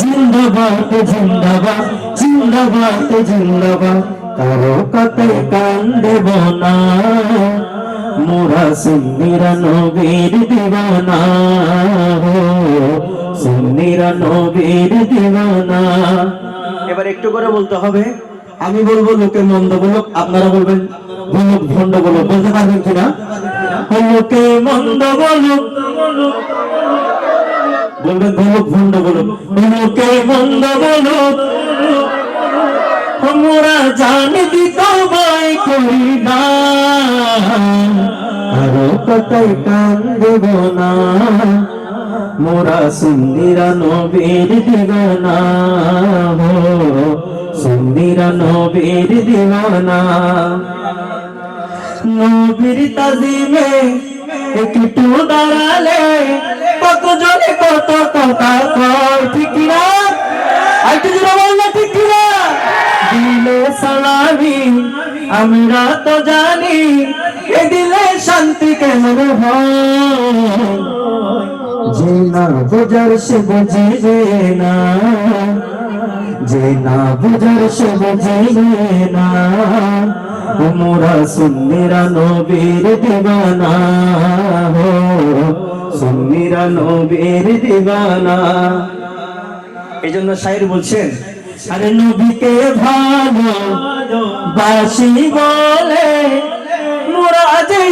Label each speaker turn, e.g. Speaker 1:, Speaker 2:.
Speaker 1: জিন্দাবাদ জিন্দাবাদ জিন্দাবাদ জিন্দাবাদ। কারও কথায় কান দেব না। মোরা সুন্নিরা নবীর দিবানা। হো নবীর দিবানা। এবার একটু করে বলতে হবে আমি বলব লোকে মন্দ বলুক আপনারা বলবেন বলুক ভণ্ড বলুক বলতে পারবেন কিনা? লোকে মন্দ বলুক বলবেন বলুক ভণ্ড বলুক লোকে মন্দ বলুক আমরা জানি দিত ভাই করি না। আরও কথাই কান দেব না। মোরা সুন্দিরা নবীর দিবানা। হো সুন্দিরা নবীর দিবানা। নবীর তাজিমে একটু দাঁড়ালে জনে কত কথা কয় ঠিক না আরেকটু জোরে বললে ঠিক না দিলে সালামি, আমরা তো জানি, এ দিলে শান্তি হয় যে না বোঝার সে বুঝিবে না। যে না বুঝার সে বুঝিবে না। মোরা সুন্নিরা নবীর দিবানা হো। সুন্নিরা নবীর দিবানা। এই জন্য শাইর বলছেন আরে নবীকে ভালো বাসি বলে মোরা যে